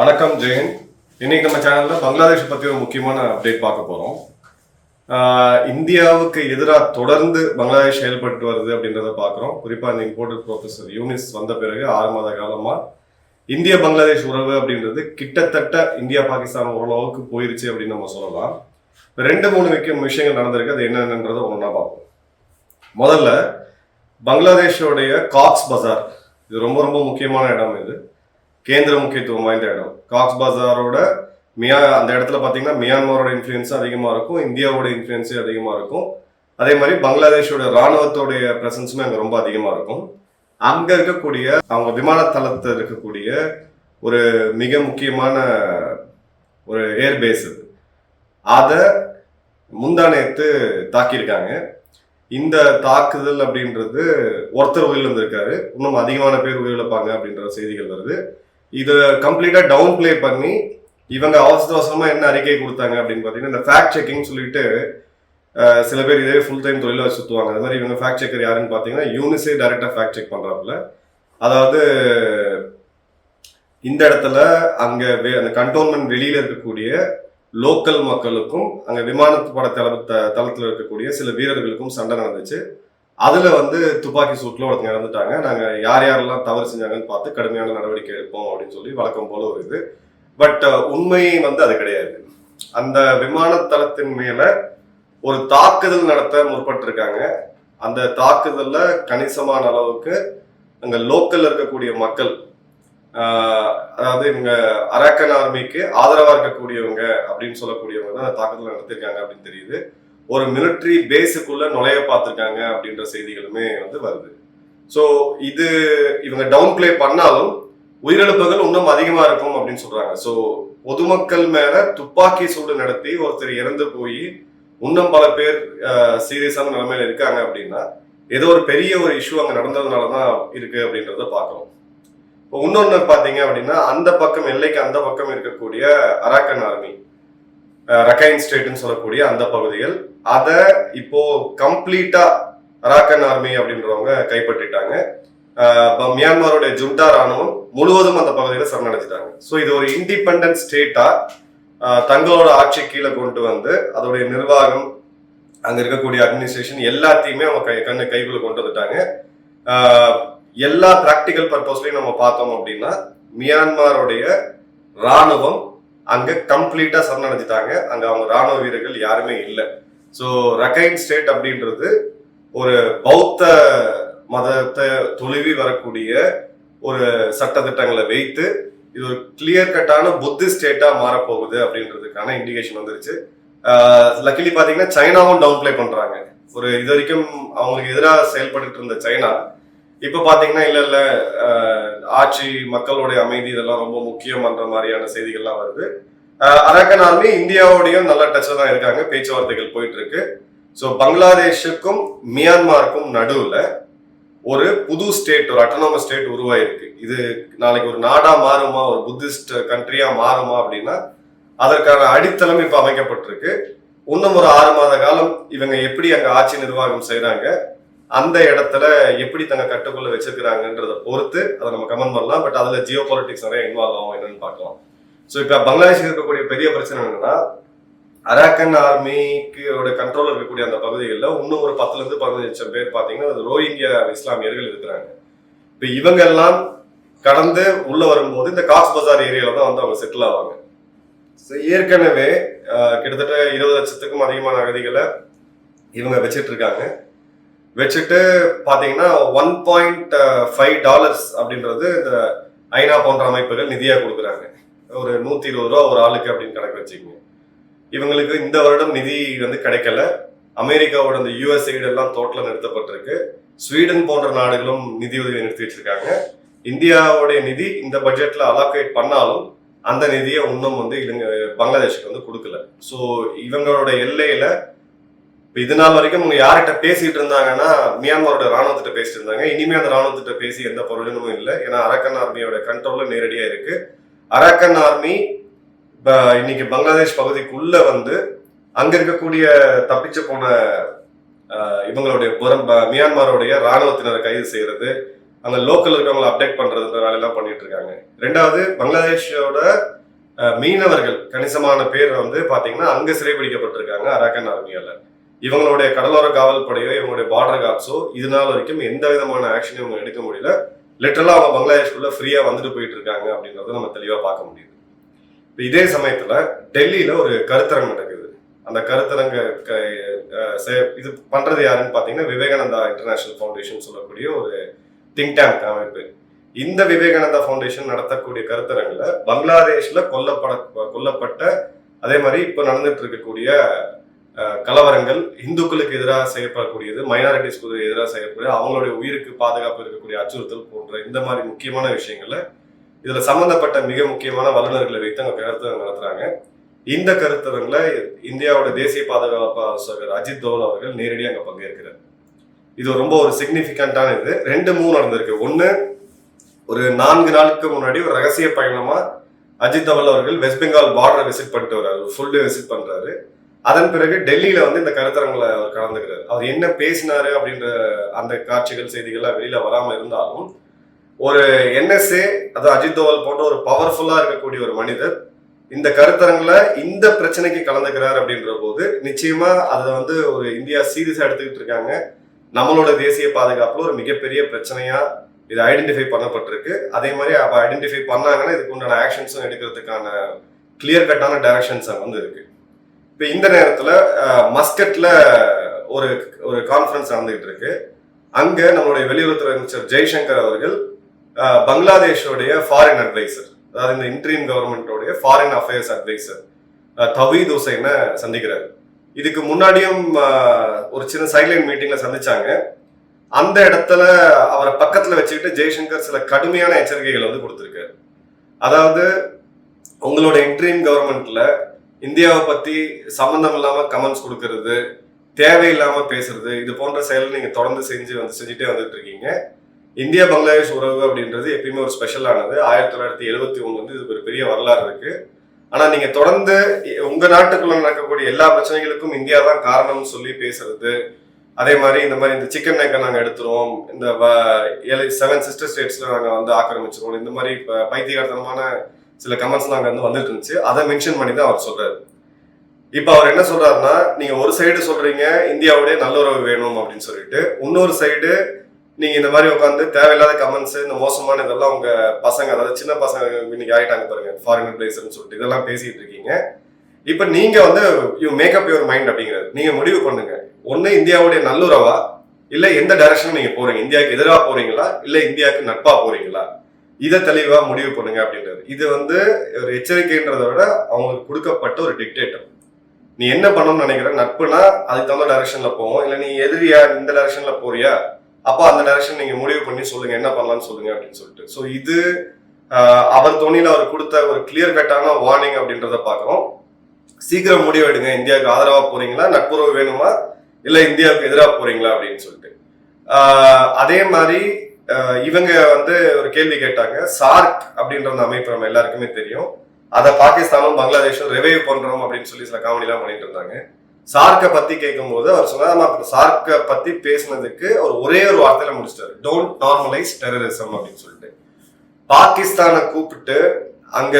வணக்கம் ஜெயன். இன்னைக்கு நம்ம சேனல்ல பங்களாதேஷ் பத்தி ஒரு முக்கியமான அப்டேட் பார்க்க போறோம். இந்தியாவுக்கு எதிராக தொடர்ந்து பங்களாதேஷ் செயல்பட்டு வருது அப்படின்றத பார்க்குறோம். குறிப்பாக இந்த இம்போர்ட்டட் ப்ரொஃபஸர் யூனிஸ் வந்த பிறகு ஆறு மாத காலமாக இந்திய பங்களாதேஷ் உறவு அப்படின்றது கிட்டத்தட்ட இந்தியா பாகிஸ்தான் ஓரளவுக்கு போயிருச்சு அப்படின்னு நம்ம சொல்லலாம். ரெண்டு மூணு முக்கிய விஷயங்கள் நடந்திருக்கு. அது என்னென்னன்றதை ஒன்றா பார்ப்போம். முதல்ல பங்களாதேஷோடைய காக்ஸ் பஜார் இது ரொம்ப ரொம்ப முக்கியமான இடம் இது. கேந்திர முக்கியத்துவம் வாய்ந்த இடம். காக்ஸ் பஜாரோட மியா அந்த இடத்துல பார்த்தீங்கன்னா மியான்மரோட இன்ஃப்ளூயன்ஸும் அதிகமாக இருக்கும். இந்தியாவோட இன்ஃப்ளூயன்ஸும் அதிகமாக இருக்கும். அதே மாதிரி பங்களாதேஷோட ராணுவத்தோடைய பிரசன்ஸுமே அங்கே ரொம்ப அதிகமாக இருக்கும். அங்கே இருக்கக்கூடிய அவங்க விமானத்தளத்தில் இருக்கக்கூடிய ஒரு மிக முக்கியமான ஒரு ஏர்பேஸ் இது. அதை முந்தானேத்து தாக்கியிருக்காங்க. இந்த தாக்குதல் அப்படின்றது ஒருத்தர் உயிரிழந்திருக்காரு. இன்னும் அதிகமான பேர் உயிரிழப்பாங்க அப்படின்ற செய்திகள் வருது. இதை கம்ப்ளீட்டா டவுன் ப்ளே பண்ணி இவங்க அவசர என்ன அறிக்கை கொடுத்தாங்க அப்படின்னு பார்த்தீங்கன்னா இந்த ஃபேக்ட் செக்கிங் சொல்லிட்டு சில பேர் இதே ஃபுல் டைம் தொழில வச்சு சுத்துவாங்க. அது மாதிரி இவங்க ஃபேக்ட் செக்கர் யாருன்னு பார்த்தீங்கன்னா யூனிஸே டைரக்டா ஃபேக்ட் செக் பண்றாப்புல. அதாவது இந்த இடத்துல அங்க அந்த கண்டோன்மெண்ட் வெளியில இருக்கக்கூடிய லோக்கல் மக்களுக்கும் அங்க விமானத்து பட தள த- தளத்துல இருக்கக்கூடிய சில வீரர்களுக்கும் சண்டை நடந்துச்சு. அதுல வந்து துப்பாக்கி சூட்ல ஒருத்தங்க இறந்துட்டாங்க. நாங்க யார் யாரெல்லாம் தவறு செஞ்சாங்கன்னு பார்த்து கடுமையான நடவடிக்கை எடுப்போம் அப்படின்னு சொல்லி வழக்கம் போல ஒரு இது. பட் உண்மை வந்து அது கிடையாது. அந்த விமானத்தளத்தின் மேல ஒரு தாக்குதல் நடத்த முற்பட்டிருக்காங்க. அந்த தாக்குதல்ல கணிசமான அளவுக்கு அங்க லோக்கல்ல இருக்கக்கூடிய மக்கள் அதாவது இவங்க அரக்கன் ஆர்மிக்கு ஆதரவா இருக்கக்கூடியவங்க அப்படின்னு சொல்லக்கூடியவங்க தான் அந்த தாக்குதல் நடத்திருக்காங்க அப்படின்னு தெரியுது. ஒரு மிலிட்ரி பேஸுக்குள்ள நுழைய பார்த்துருக்காங்க அப்படின்ற செய்திகளுமே வந்து வருது. ஸோ இது இவங்க டவுன் ப்ளே பண்ணாலும் உயிரிழப்புகள் இன்னும் அதிகமா இருக்கும் அப்படின்னு சொல்றாங்க. ஸோ பொதுமக்கள் மேல துப்பாக்கி சூடு நடத்தி ஒருத்தர் இறந்து போய் இன்னும் பல பேர் சீரியஸான நிலைமையில இருக்காங்க அப்படின்னா ஏதோ ஒரு பெரிய ஒரு இஷ்யூ அங்கே நடந்ததுனால தான் இருக்கு அப்படின்றத பார்க்குறோம். இப்போ இன்னொன்று பார்த்தீங்க அப்படின்னா அந்த பக்கம் எல்லைக்கு அந்த பக்கம் இருக்கக்கூடிய அராக்கன் ஆர்மி ரக்கைன் ஸ்டேட்னு சொல்லக்கூடிய அந்த பகுதிகள். அதை இப்போ கம்ப்ளீட்டா அராக்கன் ஆர்மி அப்படின்றவங்க கைப்பற்றிட்டாங்க. ஆஹ் மியான்மருடைய ஜுண்டா ராணுவம் முழுவதும் அந்த பகுதியில் சரணடைஞ்சிட்டாங்க. ஸோ இது ஒரு இண்டிபெண்ட் ஸ்டேட்டா தங்களோட ஆட்சி கீழே கொண்டு வந்து அதோடைய நிர்வாகம் அங்கே இருக்கக்கூடிய அட்மினிஸ்ட்ரேஷன் எல்லாத்தையுமே அவங்க கை கண்ணு கைக்குள்ளே கொண்டு வந்துட்டாங்க. எல்லா ப்ராக்டிக்கல் பர்பஸ்லையும் நம்ம பார்த்தோம் அப்படின்னா மியான்மருடைய ராணுவம் அங்கே கம்ப்ளீட்டாக சரணடைஞ்சிட்டாங்க. அங்கே அவங்க ராணுவ வீரர்கள் யாருமே இல்லை. ஸோ ரகைன் ஸ்டேட் அப்படின்றது ஒரு பௌத்த மதத்தை தொழுவி வரக்கூடிய ஒரு சட்டத்திட்டங்களை வைத்து இது ஒரு கிளியர் கட்டான புத்தி ஸ்டேட்டாக மாறப்போகுது அப்படின்றதுக்கான இண்டிகேஷன் வந்துருச்சு. லக்கிலி பார்த்தீங்கன்னா சைனாவும் டவுன் ப்ளே பண்ணுறாங்க ஒரு இது வரைக்கும் அவங்களுக்கு எதிராக செயல்பட்டு இருந்த சைனா இப்ப பாத்தீங்கன்னா இல்ல இல்ல ஆட்சி மக்களுடைய அமைதி இதெல்லாம் ரொம்ப முக்கியம்ன்ற மாதிரியான செய்திகள்லாம் வருது. ஆஹ் அரக்கன் ஆர்மி இந்தியாவோடையும் நல்ல டச்சில் தான் இருக்காங்க. பேச்சுவார்த்தைகள் போயிட்டு இருக்கு ஸோ பங்களாதேஷுக்கும் மியான்மாருக்கும் நடுவுல ஒரு புது ஸ்டேட் ஒரு அட்டோனமஸ் ஸ்டேட் உருவாயிருக்கு. இது நாளைக்கு ஒரு நாடா மாறுமா ஒரு புத்திஸ்ட் கண்ட்ரியா மாறுமா அப்படின்னா அதற்கான அடித்தளம் இப்ப அமைக்கப்பட்டிருக்கு. இன்னும் ஒரு ஆறு மாத காலம் இவங்க எப்படி அங்க ஆட்சி நிர்வாகம் செய்கிறாங்க அந்த இடத்துல எப்படி தங்க கட்டுக்குள்ள வச்சிருக்கிறாங்கன்றத பொறுத்து அதை நம்ம கமெண்ட் பண்ணலாம். பட் அதுல ஜியோ பாலிட்டிக்ஸ் நிறைய இன்வால்வ் ஆகும் என்னன்னு பார்க்கலாம். ஸோ இப்போ பங்களாதேஷ் இருக்கக்கூடிய பெரிய பிரச்சனை என்னன்னா அராக்கன் ஆர்மிக்கோட கண்ட்ரோல் இருக்கக்கூடிய அந்த பகுதிகளில் இன்னும் ஒரு பத்துல இருந்து பதினஞ்சு லட்சம் பேர் பார்த்தீங்கன்னா அது ரோஹிங்கியா இஸ்லாமியர்கள் இருக்கிறாங்க. இப்போ இவங்க எல்லாம் கடந்து உள்ள வரும்போது இந்த காஸ் பஜார் ஏரியாவில் தான் வந்து அவங்க செட்டில் ஆவாங்க. ஸோ ஏற்கனவே கிட்டத்தட்ட இருபது லட்சத்துக்கும் அதிகமான அகதிகளை இவங்க வச்சிட்டு இருக்காங்க. வச்சுட்டு பார்த்தீங்கன்னா ஒன் பாயிண்ட் ஃபைவ் டாலர்ஸ் அப்படின்றது இந்த ஐநா போன்ற அமைப்புகள் நிதியாக கொடுக்குறாங்க. ஒரு நூற்றி இருபது ரூபா ஒரு ஆளுக்கு அப்படின்னு கணக்கு வச்சுக்கோங்க. இவங்களுக்கு இந்த வருடம் நிதி வந்து கிடைக்கல. அமெரிக்காவோட இந்த யுஎஸ்ஐடு எல்லாம் தோட்டில் நிறுத்தப்பட்டிருக்கு. ஸ்வீடன் போன்ற நாடுகளும் நிதியுதவி நிறுத்தி வச்சிருக்காங்க. இந்தியாவுடைய நிதி இந்த பட்ஜெட்டில் அலோகேட் பண்ணாலும் அந்த நிதியை இன்னும் வந்து இவங்க பங்களாதேஷுக்கு வந்து கொடுக்கல. ஸோ இவங்களோட எல்லையில் இப்போ இது நாள் வரைக்கும் அவங்க யார்கிட்ட பேசிட்டு இருந்தாங்கன்னா மியான்மரோட ராணுவத்திட்ட பேசிட்டு இருந்தாங்க. இனிமே அந்த ராணுவத்திட்ட பேசி எந்த பிரயோஜனமும் இல்லை. ஏன்னா அரக்கன் ஆர்மியோட கண்ட்ரோல்ல நேரடியா இருக்கு. அரக்கன் ஆர்மி இன்னைக்கு பங்களாதேஷ் பகுதிக்குள்ள வந்து அங்க இருக்கக்கூடிய தப்பிச்சு போன இவங்களுடைய புறம் மியான்மருடைய ராணுவத்தினரை கைது செய்யறது அந்த லோக்கல் இருக்கவங்களை அப்டேட் பண்றதுன்ற வேலையெல்லாம் பண்ணிட்டு இருக்காங்க. ரெண்டாவது பங்களாதேஷோட மீனவர்கள் கணிசமான பேர் வந்து பாத்தீங்கன்னா அங்க சிறைபிடிக்கப்பட்டிருக்காங்க அரக்கன் ஆர்மியால. இவங்களுடைய கடலோர காவல் படையோ இவங்களுடைய பார்டர் காப்ஸோ இது நாள் வரைக்கும் எந்த விதமான ஆக்ஷனும் இவங்க எடுக்க முடியல. லிட்டரலா அவங்க பங்களாதேஷ்குள்ள ஃப்ரீயா வந்துட்டு போயிட்டு இருக்காங்க அப்படின்றத நம்ம தெளிவா பார்க்க முடியுது. இப்போ இதே சமயத்துல டெல்லியில ஒரு கருத்தரங்கம் நடக்குது. அந்த கருத்தரங்க க- இது பண்றது யாருன்னு பாத்தீங்கன்னா விவேகானந்தா இன்டர்நேஷனல் ஃபவுண்டேஷன் சொல்லக்கூடிய ஒரு திங்க் டேங்க் அமைப்பு. இந்த விவேகானந்தா ஃபவுண்டேஷன் நடத்தக்கூடிய கருத்தரங்கில் பங்களாதேஷ்ல கொல்லப்பட கொல்லப்பட்ட அதே மாதிரி இப்போ நடந்துட்டு இருக்கக்கூடிய கலவரங்கள் இந்துக்களுக்கு எதிராக செய்யப்படக்கூடியது மைனாரிட்டிஸ்க்கு எதிராக செய்யக்கூடிய அவங்களுடைய உயிருக்கு பாதுகாப்பு இருக்கக்கூடிய அச்சுறுத்தல் போன்ற இந்த மாதிரி முக்கியமான விஷயங்கள்ல இதுல சம்பந்தப்பட்ட மிக முக்கியமான வல்லுநர்களை வைத்து அங்க கருத்தரங்கு நடத்துறாங்க. இந்த கருத்தரங்குல இந்தியாவோட தேசிய பாதுகாப்பு ஆலோசகர் அஜித் தோவல் அவர்கள் நேரடியாக அங்க பங்கேற்கிறார். இது ரொம்ப ஒரு சிக்னிஃபிகண்டான இது. ரெண்டு மூணு நடந்திருக்கு. ஒண்ணு ஒரு நான்கு நாளுக்கு முன்னாடி ஒரு ரகசிய பயணமா அஜித் தவல் அவர்கள் வெஸ்ட் பெங்கால் பார்டரை விசிட் பண்ணிட்டு வர்றாரு. ஃபுல் டே விசிட் பண்றாரு. அதன் பிறகு டெல்லியில வந்து இந்த கருத்தரங்களை அவர் கலந்துக்கிறார். அவர் என்ன பேசினாரு அப்படின்ற அந்த காட்சிகள் செய்திகள்லாம் வெளியில வராம இருந்தாலும் ஒரு என்எஸ்ஏ அது அஜித் தோவல் போன்ற ஒரு பவர்ஃபுல்லா இருக்கக்கூடிய ஒரு மனிதர் இந்த கருத்தரங்குல இந்த பிரச்சனைக்கு கலந்துக்கிறார் அப்படின்ற போது நிச்சயமா அதை வந்து ஒரு இந்தியா சீரியஸா எடுத்துக்கிட்டு இருக்காங்க. நம்மளோட தேசிய பாதுகாப்புல ஒரு மிகப்பெரிய பிரச்சனையா இது ஐடென்டிஃபை பண்ணப்பட்டிருக்கு. அதே மாதிரி அப்ப ஐடென்டிஃபை பண்ணாங்கன்னா இதுக்கு உண்டான ஆக்ஷன்ஸும் எடுக்கிறதுக்கான கிளியர் கட்டான டைரக்ஷன்ஸ் வந்து இருக்கு. இப்போ இந்த நேரத்துல மஸ்கட்ல ஒரு ஒரு கான்ஃபரன்ஸ் நடந்துகிட்டு இருக்கு. அங்க நம்மளுடைய வெளியுறவுத்துறை அமைச்சர் ஜெய்சங்கர் அவர்கள் பங்களாதேஷோடைய ஃபாரின் அட்வைசர் அதாவது இந்த இன்ட்ரீம் கவர்மெண்டோடைய ஃபாரின் அஃபேர்ஸ் அட்வைசர் தவீத் ஹுசைனை சந்திக்கிறார். இதுக்கு முன்னாடியும் ஒரு சின்ன சைட்லைன் மீட்டிங்ல சந்திச்சாங்க. அந்த இடத்துல அவரை பக்கத்துல வச்சுக்கிட்டு ஜெய்சங்கர் சில கடுமையான எச்சரிக்கைகள் வந்து கொடுத்துருக்காரு. அதாவது உங்களோட இன்ட்ரீம் கவர்மெண்ட்ல இந்தியாவை பத்தி சம்மந்தம் இல்லாம கமெண்ட்ஸ் கொடுக்கறது தேவையில்லாம பேசுறது இது போன்ற செயல் நீங்க தொடர்ந்து செஞ்சு வந்து செஞ்சுட்டே வந்துட்டு இருக்கீங்க. இந்தியா பங்களாதேஷ் உறவு அப்படின்றது எப்பயுமே ஒரு ஸ்பெஷலானது ஆயிரத்தி தொள்ளாயிரத்தி எழுபத்தி ஒன்று வந்து இதுக்கு ஒரு பெரிய வரலாறு இருக்கு. ஆனா நீங்க தொடர்ந்து உங்க நாட்டுக்குள்ள நடக்கக்கூடிய எல்லா பிரச்சனைகளுக்கும் இந்தியா தான் காரணம்னு சொல்லி பேசுறது. அதே மாதிரி இந்த மாதிரி இந்த சிக்கன் நெக்கை நாங்கள் எடுத்துருவோம். இந்த செவன் சிஸ்டர் ஸ்டேட்ஸ்ல நாங்கள் வந்து ஆக்கிரமிச்சிருவோம். இந்த மாதிரி பைத்தியகாரத்தனமான சில கமெண்ட்ஸ்லாம் அங்கே வந்து வந்துட்டு இருந்துச்சு அதை மென்ஷன் பண்ணி தான் அவர் சொல்கிறாரு இப்போ அவர் என்ன சொல்கிறாருன்னா நீங்கள் ஒரு சைடு சொல்கிறீங்க இந்தியாவுடைய நல்லுறவு வேணும் அப்படின்னு சொல்லிட்டு. இன்னொரு சைடு நீங்கள் இந்த மாதிரி உட்காந்து தேவையில்லாத கமெண்ட்ஸ் இந்த மோசமான இதெல்லாம் உங்கள் பசங்க அதாவது சின்ன பசங்க இன்னைக்கு ஆயிட்டாங்க பாருங்க ஃபாரினர் பிளேஸ்னு சொல்லிட்டு இதெல்லாம் பேசிகிட்டு இருக்கீங்க. இப்போ நீங்கள் வந்து யூ மேக்கப் யுவர் மைண்ட் அப்படிங்கிறது நீங்கள் முடிவு பண்ணுங்க. ஒன்று இந்தியாவுடைய நல்லுறவா? இல்லை எந்த டைரக்ஷன் நீங்கள் போகிறீங்க இந்தியாவுக்கு எதிராக போகிறீங்களா இல்லை இந்தியாவுக்கு நட்பாக போகிறீங்களா இதை தெளிவா முடிவு பண்ணுங்க அப்படின்றது. இது வந்து ஒரு எச்சரிக்கைன்றத விட அவங்களுக்கு கொடுக்கப்பட்ட ஒரு டிக்டேட்டர் நீ என்ன பண்ணணும்னு நினைக்கிற? நட்புனா அதுக்கு தகுந்த டைரக்ஷன்ல போவோம். இல்ல நீ எதிரியா? இந்த டைரக்ஷன்ல போறியா? அப்போ அந்த டைரக்ஷன் நீங்க முடிவு பண்ணி சொல்லுங்க. என்ன பண்ணலாம்னு சொல்லுங்க அப்படின்னு சொல்லிட்டு. ஸோ இது அவர் தொனியில அவர் கொடுத்த ஒரு கிளியர் கட்டான வார்னிங் அப்படின்றத பார்க்குறோம். சீக்கிரம் முடிவு எடுங்க. இந்தியாவுக்கு ஆதரவா போறீங்களா? நட்புறவு வேணுமா? இல்ல இந்தியாவுக்கு எதிராக போறீங்களா அப்படின்னு சொல்லிட்டு. அதே மாதிரி இவங்க வந்து ஒரு கேள்வி கேட்டாங்க சார்க் அப்படின்ற அந்த அமைப்பு நம்ம எல்லாருக்குமே தெரியும். அதை பாகிஸ்தானும் பங்களாதேஷும் ரிவைவ் பண்றோம் அப்படின்னு சொல்லி சில காமெடிலாம் பண்ணிட்டு இருந்தாங்க. சார்க்கை பத்தி கேட்கும்போது அவர் சொன்னார் நம்ம சார்க்கை பத்தி பேசினதுக்கு அவர் ஒரே ஒரு வார்த்தையில முடிச்சிட்டாரு. டோன்ட் நார்மலைஸ் டெரரிசம் அப்படின்னு சொல்லிட்டு. பாகிஸ்தானை கூப்பிட்டு அங்க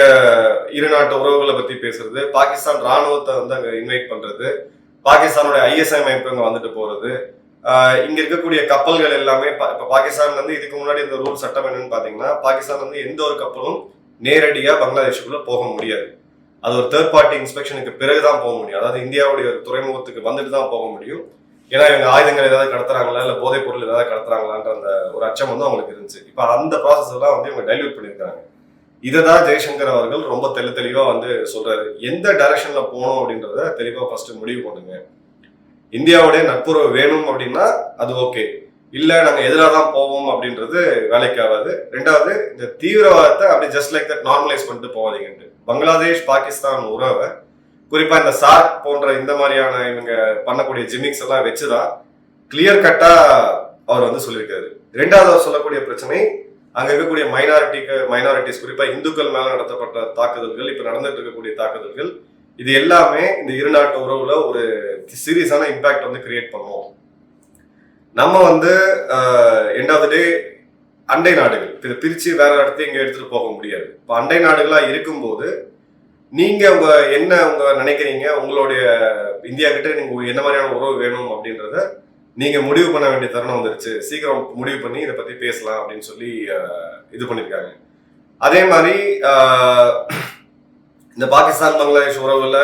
இரு நாட்டு உறவுகளை பத்தி பேசுறது பாகிஸ்தான் ராணுவத்தை வந்து அங்க இன்வைட் பண்றது பாகிஸ்தானோட ஐஎஸ்ஐ அமைப்பு அங்க வந்துட்டு போறது இங்க இருக்கக்கூடிய கப்பல்கள் எல்லாமே இப்போ இப்ப பாகிஸ்தான் வந்து இதுக்கு முன்னாடி இந்த ரூல் சட்டம் என்னன்னு பாத்தீங்கன்னா பாகிஸ்தான் வந்து எந்த ஒரு கப்பலும் நேரடியா பங்களாதேஷுக்குள்ள போக முடியாது. அது ஒரு தேர்ட் பார்ட்டி இன்ஸ்பெக்ஷனுக்கு பிறகுதான் போக முடியும். அதாவது இந்தியாவுடைய ஒரு துறைமுகத்துக்கு வந்துட்டு தான் போக முடியும். ஏன்னா இவங்க ஆயுதங்கள் ஏதாவது கடத்துறாங்களா இல்ல போதைப் பொருள் ஏதாவது கடத்துறாங்களான்ற அந்த ஒரு அச்சம் வந்து அவங்களுக்கு இருந்துச்சு. இப்ப அந்த ப்ராசஸ் எல்லாம் வந்து இவங்க டைல்யூட் பண்ணியிருக்காங்க இதை தான் ஜெய்சங்கர் அவர்கள் ரொம்ப தெளி தெளிவா வந்து சொல்றாரு. எந்த டைரக்ஷன்ல போகணும் அப்படின்றத தெளிவா ஃபர்ஸ்ட் முடிவு பண்ணுங்க. இந்தியாவுடைய நட்புறவு வேணும் அப்படின்னா அது ஓகே இல்ல நாங்க எதிராக தான் போவோம் அப்படின்றது வேலைக்கு ஆகாது. ரெண்டாவது இந்த தீவிரவாதத்தை அப்படி ஜஸ்ட் லைக் தட் நார்மலைஸ் பண்ணிட்டு போவாதீங்கன்ட்டு பங்களாதேஷ் பாகிஸ்தான் உறவை குறிப்பா இந்த சார்க் போன்ற இந்த மாதிரியான இவங்க பண்ணக்கூடிய ஜிமிக்ஸ் எல்லாம் வச்சுதான் கிளியர் கட்டா அவர் வந்து சொல்லியிருக்காரு. ரெண்டாவது அவர் சொல்லக்கூடிய பிரச்சனை அங்க இருக்கக்கூடிய மைனாரிட்டிக்கு மைனாரிட்டிஸ் குறிப்பா இந்துக்கள் மேல நடத்தப்பட்ட தாக்குதல்கள் இப்ப நடந்துட்டு இருக்கக்கூடிய தாக்குதல்கள் இது எல்லாமே இந்த இரு நாட்டு உறவுல ஒரு சீரியஸான இம்பேக்ட் வந்து கிரியேட் பண்ணுவோம் நம்ம வந்து எண்ட் ஆஃப் த டே அண்டை நாடுகள். இதை பிரித்து வேற இடத்துல இங்கே எடுத்துகிட்டு போக முடியாது. இப்போ அண்டை நாடுகளாக இருக்கும்போது நீங்கள் உங்கள் என்ன உங்க நினைக்கிறீங்க? உங்களுடைய இந்தியா கிட்ட நீங்கள் என்ன மாதிரியான உறவு வேணும் அப்படின்றத நீங்கள் முடிவு பண்ண வேண்டிய தருணம் வந்துருச்சு. சீக்கிரம் முடிவு பண்ணி இதை பற்றி பேசலாம் அப்படின்னு சொல்லி இது பண்ணிருக்காங்க. அதே மாதிரி இந்த பாகிஸ்தான் பங்களாதேஷ் உறவுல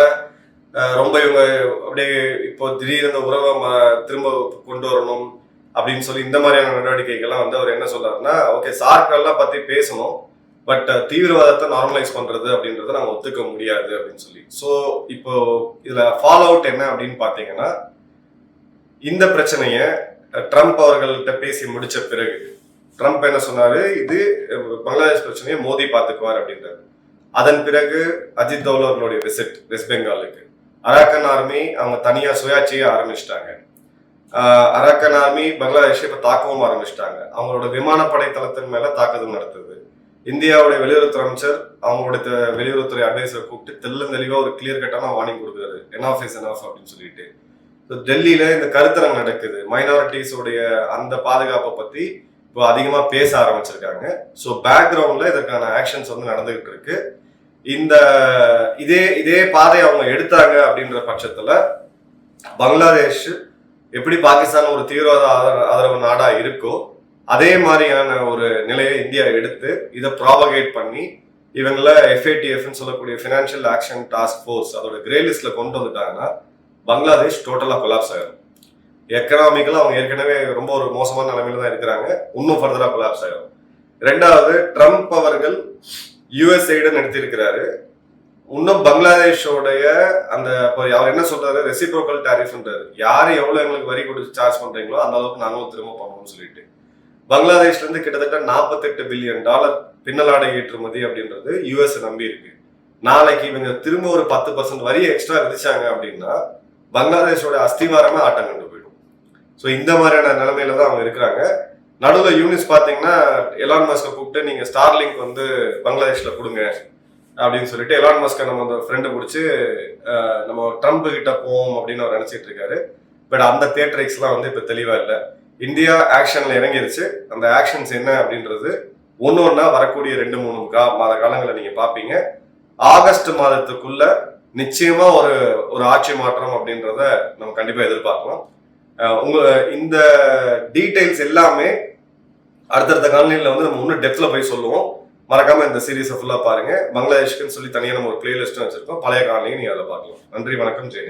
ரொம்ப இவங்க அப்படியே இப்போ திடீர்னு உறவை ம- திரும்ப கொண்டு வரணும் அப்படின்னு சொல்லி இந்த மாதிரியான நடவடிக்கைகள்லாம் வந்து அவர் என்ன சொல்றாருன்னா ஓகே சார்க்கெல்லாம் பத்தி பேசணும் பட் தீவிரவாதத்தை நார்மலைஸ் பண்றது அப்படின்றத நாங்கள் ஒத்துக்க முடியாது அப்படின்னு சொல்லி. ஸோ இப்போ இதுல ஃபாலோ அவுட் என்ன அப்படின்னு பார்த்தீங்கன்னா இந்த பிரச்சனைய ட்ரம்ப் அவர்கள்ட்ட பேசி முடிச்ச பிறகு ட்ரம்ப் என்ன சொன்னாரு இது பங்களாதேஷ் பிரச்சனையை மோதி பார்த்துக்குவார் அப்படின்றாரு. அதன் பிறகு அஜித் தௌலர்களுடைய விசிட் வெஸ்ட் பெங்காலுக்கு அராக்கன் ஆர்மி அவங்க தனியா சுயாட்சியை ஆரம்பிச்சிட்டாங்க. அராக்கன் ஆர்மி பங்களாதேஷை இப்ப தாக்கவும் ஆரம்பிச்சிட்டாங்க. அவங்களோட விமானப்படை தளத்தின் மேல தாக்குதல் நடத்துது. இந்தியாவுடைய வெளியுறவுத்துறை அமைச்சர் அவங்களுடைய வெளியுறவுத்துறை அட்வைசரை கூப்பிட்டு தெல்லும் தெளிவா ஒரு கிளியர் கட்டான வார்னிங் கொடுக்குறாரு. எனாஃப் இஸ் எனாஃப் அப்படின்னு சொல்லிட்டு. So, டெல்லியில இந்த கருத்தரங்கு நடக்குது. மைனாரிட்டிஸோடைய அந்த பாதுகாப்பை பத்தி இப்போ அதிகமா பேச ஆரம்பிச்சிருக்காங்க. ஸோ பேக்ரவுண்ட்ல இதற்கான ஆக்ஷன்ஸ் வந்து நடந்துகிட்டு இருக்கு. இந்த இதே இதே பாதை அவங்க எடுத்தாங்க அப்படின்ற பட்சத்துல பங்களாதேஷ் எப்படி பாகிஸ்தான் ஒரு தீவிரவாத ஆதர- ஆதரவு நாடா இருக்கோ அதே மாதிரியான ஒரு நிலையை இந்தியா எடுத்து இதை ப்ராபகேட் பண்ணி இவங்கள எஃப்ஏடிஎஃப்னு சொல்லக்கூடிய ஃபினான்ஷியல் ஆக்ஷன் டாஸ்க் ஃபோர்ஸ் அதோட கிரே லிஸ்ட்ல கொண்டு வந்துட்டாங்கன்னா பங்களாதேஷ் டோட்டலா கொலாப்ஸ் ஆயிரும். எக்கனாமிக்கலா அவங்க ஏற்கனவே ரொம்ப ஒரு மோசமான நிலைமையில தான் இருக்கிறாங்க இன்னும் ஃபர்தரா கொலாப்ஸ் ஆயிரும். ரெண்டாவது ட்ரம்ப் அவர்கள் யுஎஸ் நடத்தியிருக்கிறாரு. இன்னும் பங்களாதேஷோடைய அந்த இப்போ அவர் என்ன சொல்றாரு? ரெசிப்ரோக்கல் டேரிஃப்ன்றாரு யார் எவ்வளவு எங்களுக்கு வரி கொடுத்து சார்ஜ் பண்றீங்களோ அந்த அளவுக்கு நாங்களும் திரும்ப பண்ணுவோம்னு சொல்லிட்டு. பங்களாதேஷ்ல இருந்து கிட்டத்தட்ட 48 பில்லியன் டாலர் பின்னலாடை ஏற்றுமதி அப்படின்றது யூஎஸ் நம்பி இருக்கு. நாளைக்கு இவங்க திரும்ப ஒரு பத்து பர்சன்ட் வரி எக்ஸ்ட்ரா விதிச்சாங்க அப்படின்னா பங்களாதேஷோட அஸ்திவாரமே ஆட்டம் கண்டு போயிடும். ஸோ இந்த மாதிரியான நிலைமையில தான் அவங்க இருக்கிறாங்க. நடுவில் யூனிஸ் பார்த்தீங்கன்னா எலான் மஸ்கை கூப்பிட்டு நீங்கள் ஸ்டார்லிங்க் வந்து பங்களாதேஷில் கொடுங்க அப்படின்னு சொல்லிட்டு எலான் மஸ்கை நம்ம அந்த ஃப்ரெண்டு பிடிச்சி நம்ம ட்ரம்ப் கிட்ட போவோம் அப்படின்னு அவர் நினச்சிட்டு இருக்காரு. பட் அந்த தேட்டரிக்ஸ்லாம் வந்து இப்போ தெளிவாக இல்லை. இந்தியா ஆக்ஷனில் இறங்கிருச்சு. அந்த ஆக்ஷன்ஸ் என்ன அப்படின்றது ஒன்று ஒன்றா வரக்கூடிய ரெண்டு மூணு கா மாத காலங்களை நீங்கள் பார்ப்பீங்க ஆகஸ்ட் மாதத்துக்குள்ள நிச்சயமாக ஒரு ஒரு ஆட்சி மாற்றம் அப்படின்றத நம்ம கண்டிப்பாக எதிர்பார்க்கலாம். உங்க இந்த டீடைல்ஸ் எல்லாமே அடுத்தடுத்த காலநிலையில் வந்து நம்ம இன்னும் டெப்த்ல போய் சொல்லுவோம். மறக்காம இந்த சீரீஸை ஃபுல்லாக பாருங்க. பங்களாதேஷ்க்குன்னு சொல்லி தனியாக நம்ம ஒரு பிளேலிஸ்ட்டும் வச்சிருக்கோம். பழைய காலநிலையும் நீங்கள் அதை பார்க்கலாம். நன்றி வணக்கம் ஜெயன்